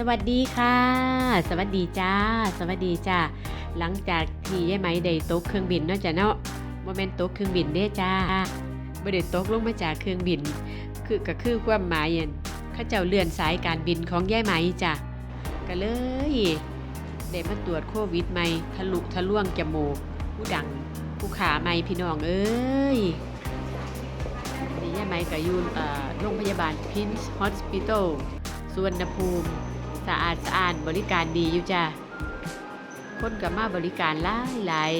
สวัสดีค่ะ สวัสดีจ้า สวัสดีจ้า หลังจากที่ยายไหมได้ตกเครื่องบินนาะจ้ะเนาะโมเมนตกเครื่องบินเด้จ้าบ่ได้ตกลงมาจากเครื่องบิน คือก็คือความหมายอันเข้าเจ้าเลื่อนสายการบินของยายไหมจ้ะก็เลยได้มาตรวจโควิดใหม่ทะลุทะลวงจมูกผู้ดังผู้ขาใหม่พี่น้องเอ้ยนี่ยายไหมก็อยู่โรงพยาบาลพินส์ฮอสพิทอลสุวรรณภูมิ สะอาดสะอาดบริการดีอยู่จ้ะคนก็มาบริการหลายหลาย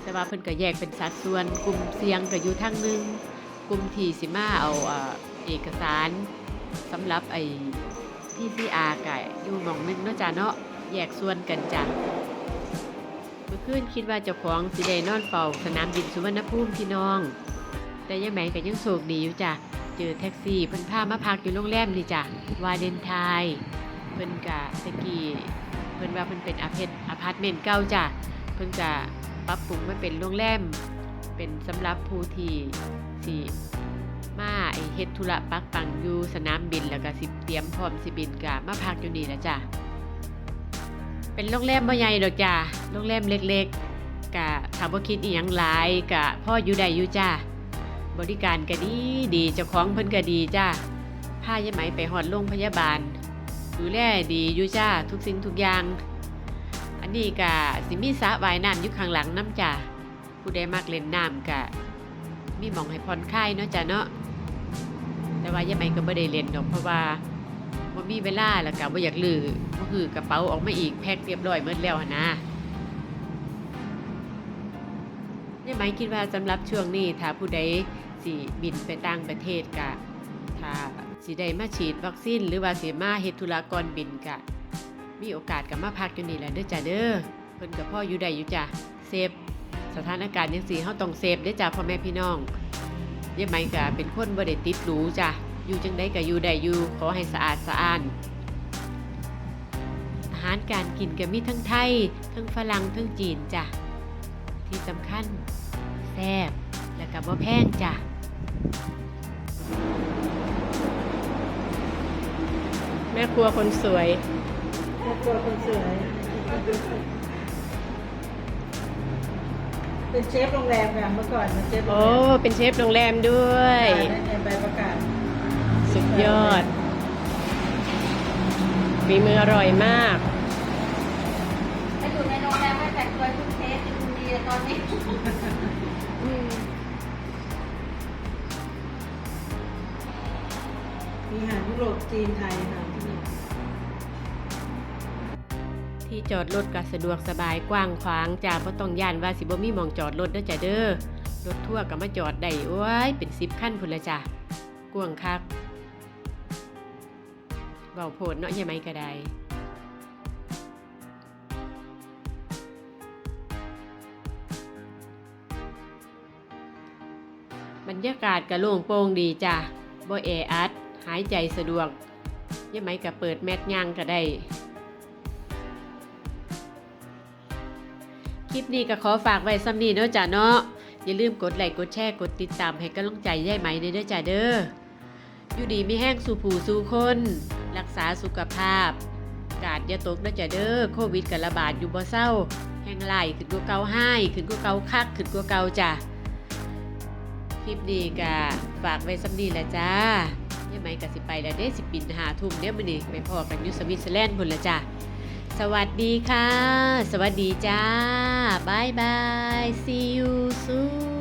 แต่ว่าเพิ่นก็แยกเป็นสัดส่วน กลุ่มเสี่ยงก็อยู่ทางนึง กลุ่มที่สิมาเอาเอกสารสำหรับไอ้ PCR ก็อยู่หม่องนึงเนาะจ้ะเนาะแยกส่วนกันจ้ะเมื่อคืนคิดว่าเจ้าของสิได้นอนเฝ้าสนามบินสุวรรณภูมิพี่น้อง แต่ยังไงก็ยังโชคดีอยู่จ้ะเจอแท็กซี่เพิ่นพามาพักอยู่โรงแรมนี่จ้ะวาเดนไทย เพิ่นกะตะกี้เพิ่นว่าเพิ่นเป็นอาเพชอพาร์ตเมนต์เก่าจ้ะเพิ่นกะปรับปรุงมาเป็นโรงแรมเป็นสำหรับผู้ที่สิมาไอเฮ็ดธุระปักปังอยู่สนามบินแล้วก็สิเตรียมพร้อมสิบินกะมาพักอยู่นี่แหละจ้ะเป็นโรงแรมบ่ใหญ่ดอกจ้ะโรงแรมเล็กๆกะถ้าบ่คิดอีหยังหลายกะพ่ออยู่ได้อยู่จ้ะบริการก็ดีดีเจ้าของเพิ่นก็ดีจ้ะพายายไหมไปฮอดโรงพยาบาล ดูแลดีอยู่จ้าทุกสิ่งทุกอย่าง อันนี้กะสิมีสระว่ายน้ำอยู่ข้างหลังน้ำจ้าผู้ใดมักเล่นน้ำกะมีมองให้ผ่อนคลายเนาะจ้าเนาะแต่ว่ายังไงก็บ่ได้เล่นดอกเพราะว่าบ่มีเวลาแล้วก็บ่อยากลือก็คือกระเป๋าออกมาอีกแพ็คเรียบร้อยหมดแล้วหั่นนะยังไหมคิดว่าสำหรับช่วงนี้ถ้าผู้ใดสิบินไปต่างประเทศกะถ้า สิได้มาฉีดวัคซีนหรือว่าสิมาเฮ็ดธุระก่อนบินกะ มีโอกาสกับมาพักอยู่นี่แหละเด้อจ้าเด้อเพิ่นกับพ่ออยู่ได้อยู่จ้ะเซฟสถานการณ์จังซี่เฮาต้องเซฟเด้อจ้าพ่อแม่พี่น้องยายไหมก็เป็นคนบ่ได้ติดหรูจ้ะอยู่จังไดก็อยู่ได้อยู่ขอให้สะอาดสะอ้านอาหารการกินก็มีทั้งไทย ทั้งฝรั่งทั้งจีนจ้ะที่สำคัญแซ่บและก็บ่แพงจ้ะ แม่ครัวคนสวยครอบครัวคนสวย เป็นเชฟโรงแรมค่ะเมื่อก่อนเป็นเชฟโรงโอ้แรมเป็นเชฟโรงแรมด้วยได้ในใบประกาศ สุดยอดฝีมืออร่อยมากไปอยู่ในโรงแรมไม่แต่งตัวชุดเทสดูดีตอนนี้มีอาหารยุโรปจีนไทยค่ะ ที่จอดรถก็สะดวกสบายกว้างขวางจ้าบ่ต้องย่านว่าสิบ่มีหมองจอดรถเด้อจ้าเด้อรถทั่วก็มาจอดได้โอ้ยเป็น10คันพุ่นละจ้ะกว้างคักเว้าโพดเนาะยังไงก็ได้บรรยากาศก็โล่งโปร่งดีจ้ะบ่แออัด หายใจสะดวกยังไหมก็เปิดแมทย่างก็ได้ คลิปนี้ก็ขอฝากไว้ซ้ำนี้เนาะจ้ะเนาะอย่าลืมกดไลค์กดแชร์กดติดตามให้กำลังใจยายไหมในเด้อจ้ะเด้ออยู่ดีมีแห้งสู่ผู้สู่คน รักษาสุขภาพ กาดอย่าตกเด้อจ้ะเด้อโควิดกระบาดอยู่บ่เศร้า แห้งไหลขึ้นกว่าเก่าให้ขึ้นกว่าเก่าคักขึ้นกว่าเก่าจ้ะคลิปนี้ก็ฝากไว้ซ้ำนี้แหละจ้ายายไหมก็สิไปแล้วเด้สิปินหาทุ่มเด้อมื้อนี้ไปพอกันอยู่สวิตเซอร์แลนด์พุ่นละจ้ะ สวัสดีค่ะ สวัสดีจ้าบายบาย see you soon